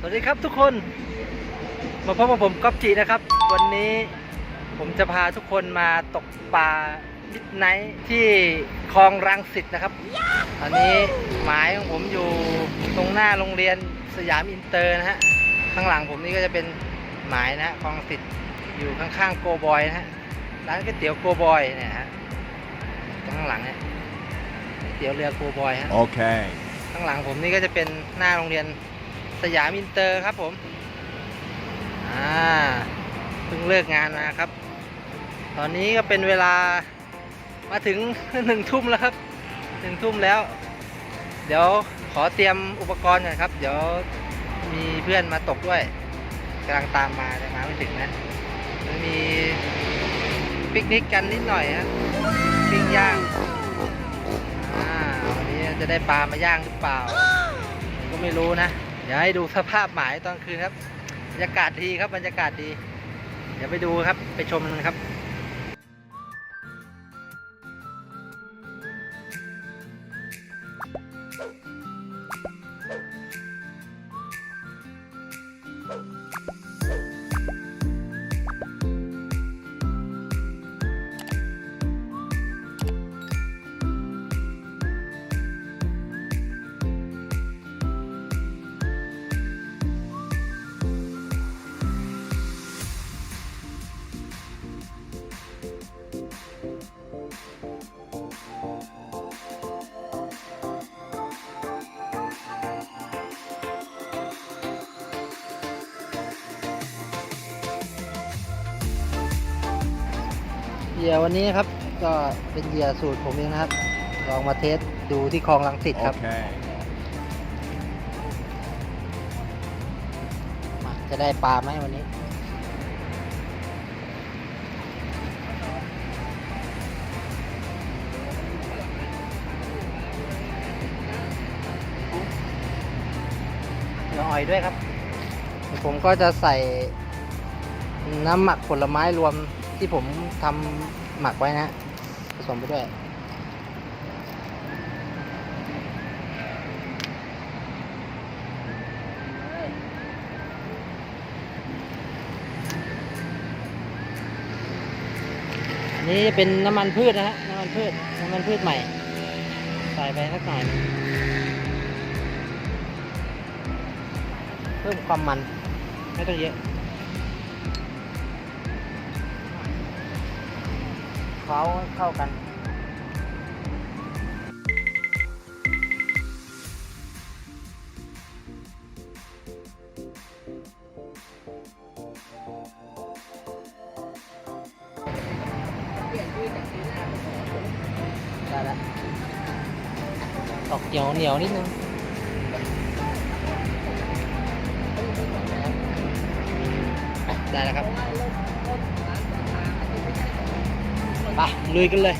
สวัสดีครับทุกคนมาพบกับผมก๊อฟจีนะครับ วันนี้ผมจะพาทุกคนมาตกปลามิดไนท์ที่คลองรังสิตนะครับ ตอนนี้หมายของผมอยู่ตรงหน้าโรงเรียนสยามอินเตอร์นะฮะข้างหลังผมนี่ก็จะเป็นหมายนะฮะคลองสิตอยู่ข้างๆโกบอยนะฮะร้านก๋วยเตี๋ยวโกบอยเนี่ยฮะข้างหลังเนี่ยก๋วยเตี๋ยวเรือโกบอยฮะ Okay. ข้างหลังผมนี่ก็จะเป็นหน้าโรงเรียน สยามอินเตอร์ครับผมอ่าเพิ่งเลิกงานมาครับ ตอนนี้ก็เป็นเวลามาถึงหนึ่งทุ่มแล้วครับหนึ่งทุ่มแล้ว เดี๋ยวขอเตรียมอุปกรณ์ก่อนครับ เดี๋ยวมีเพื่อนมาตกด้วยกำลังตามมาแต่มาไม่ถึงนะมีปิกนิกกันนิดหน่อยฮะปิ้งย่างอ่าวันนี้จะได้ปลามาย่างหรือเปล่า ก็ไม่รู้นะ เดี๋ยวให้ดูสภาพหมายตอนคืนครับบรรยากาศดีครับบรรยากาศดี เดี๋ยวไปดูครับไปชมกันครับ เหยื่อวันนี้นะครับก็เป็นเหยื่อสูตรผมเองนะครับ ลองมาเทสดูที่คลองลังสิตครับ Okay. มาจะได้ปลาไหมวันนี้ เดี๋ยวอ่อยด้วยครับ ผมก็จะใส่น้ำหมักผลไม้รวม ที่ผมทำหมักไว้นะ ผสมไปด้วยอันนี้เป็นน้ำมันพืชนะฮะ น้ำมันพืช น้ำมันพืชใหม่ ใส่ไปสักหน่อยเพิ่มความมัน ไม่ต้องเยอะ เคล้าให้เข้ากัน ได้แล้วออกเหนียวเหนียวนิดนึงได้แล้วครับ ไปลุยกันเลย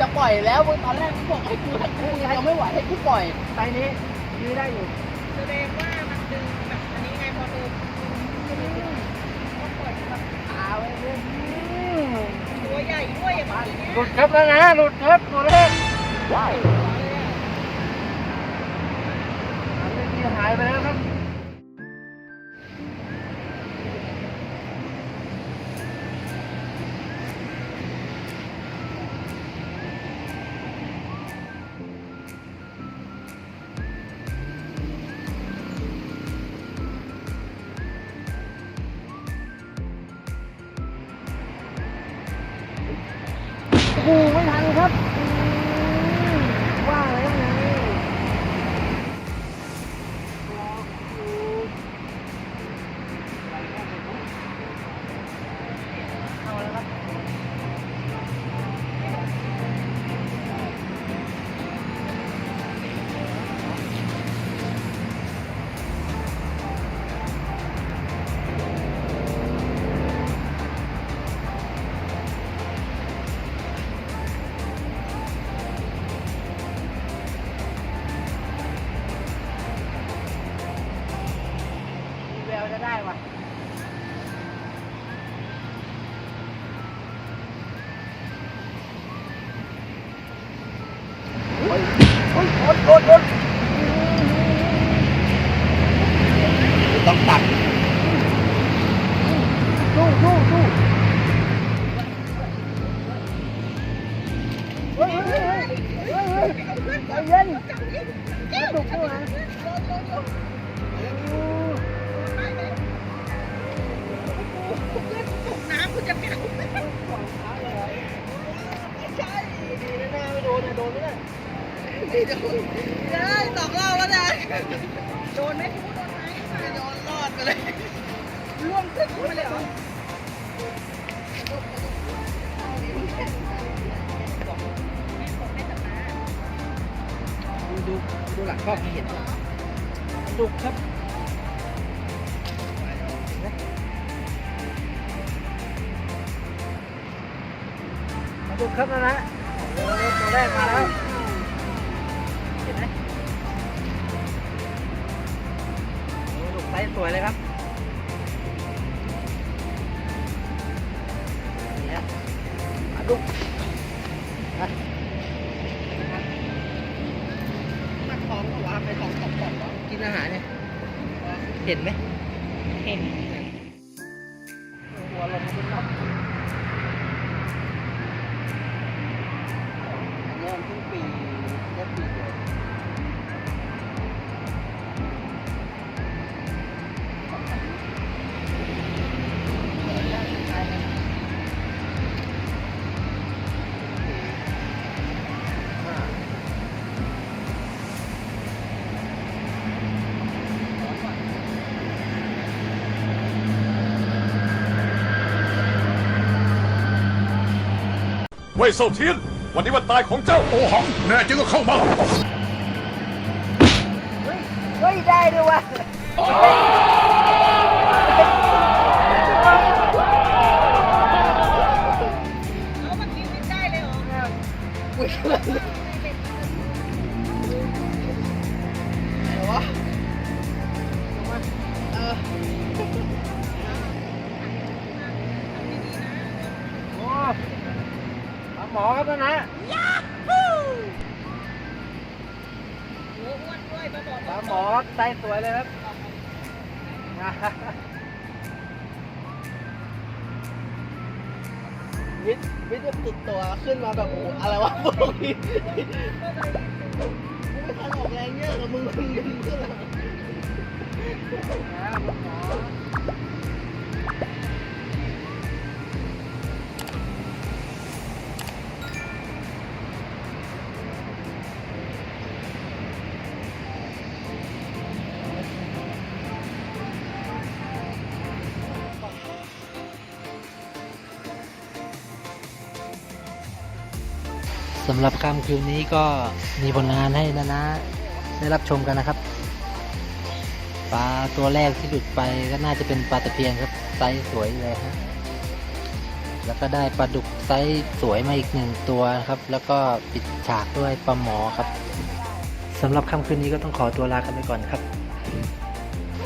จะปล่อยแล้วมึงตอนแรกกูบอกให้กูให้กูยังไม่ไหวให้กูปล่อยไซนี้ยื้อได้อยู่แสดงว่ามันดึงแบบอันนี้ไงพอเธอก็ปล่อยแบบอาไว้เลยตัวใหญ่ด้วยอย่างนี้เนี่ยหลุดครับแล้วนะหลุดครับตัวแรกว้ายอันนี้หายไปแล้วูไม่ทันครับ ได้สองรอบแล้วนะโดนไหมโดนไหมไม่โดนรอดไปเลยล่วงขึ้นไปเลยเหรอดูดูดูหลังกล้องให้เห็นดุกครับมาดุกครับนะนะตัวแรกมา ส์สวยเลยครับเนี่ยมาดุกนะมาท้องเขาว่าไปท้องตกตกเหรอกินอาหารเนี่ย เห็นไหมเห็นหัวลงเป็นน็อ เว่ยเซาเทียน วันนี้วันตายของเจ้า โอหัง แน่จริงก็เข้ามา เฮ้ยเฮ้ยได้ด้วยวะ วยเลยครับวิทย์วิทย์จะติดตัวขึ้นมาแบบโอ้อะไรวะพวกนี้ไม่ทันออกแรงเยอะกับมึงมึงดึงขึ้นแล้ว สำหรับค่ำคืนนี้ก็มีผลงานให้นะนะได้รับชมกันนะครับปลาตัวแรกที่หลุดไปก็น่าจะเป็นปลาตะเพียนครับไซส์สวยเลยฮะแล้วก็ได้ปลาดุกไซส์สวยมาอีกหนึ่งตัวครับ แล้วก็ปิดฉากด้วยปลาหมอครับสำหรับค่ำคืนนี้ก็ต้องขอตัวลากันไปก่อนครับ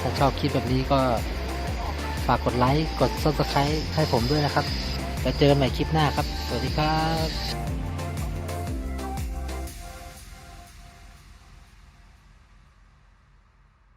ถ้าชอบคลิปแบบนี้ก็ฝากกดไลค์ กด subscribe ให้ผมด้วยนะครับ แล้วเจอกันใหม่คลิปหน้าครับ สวัสดีครับ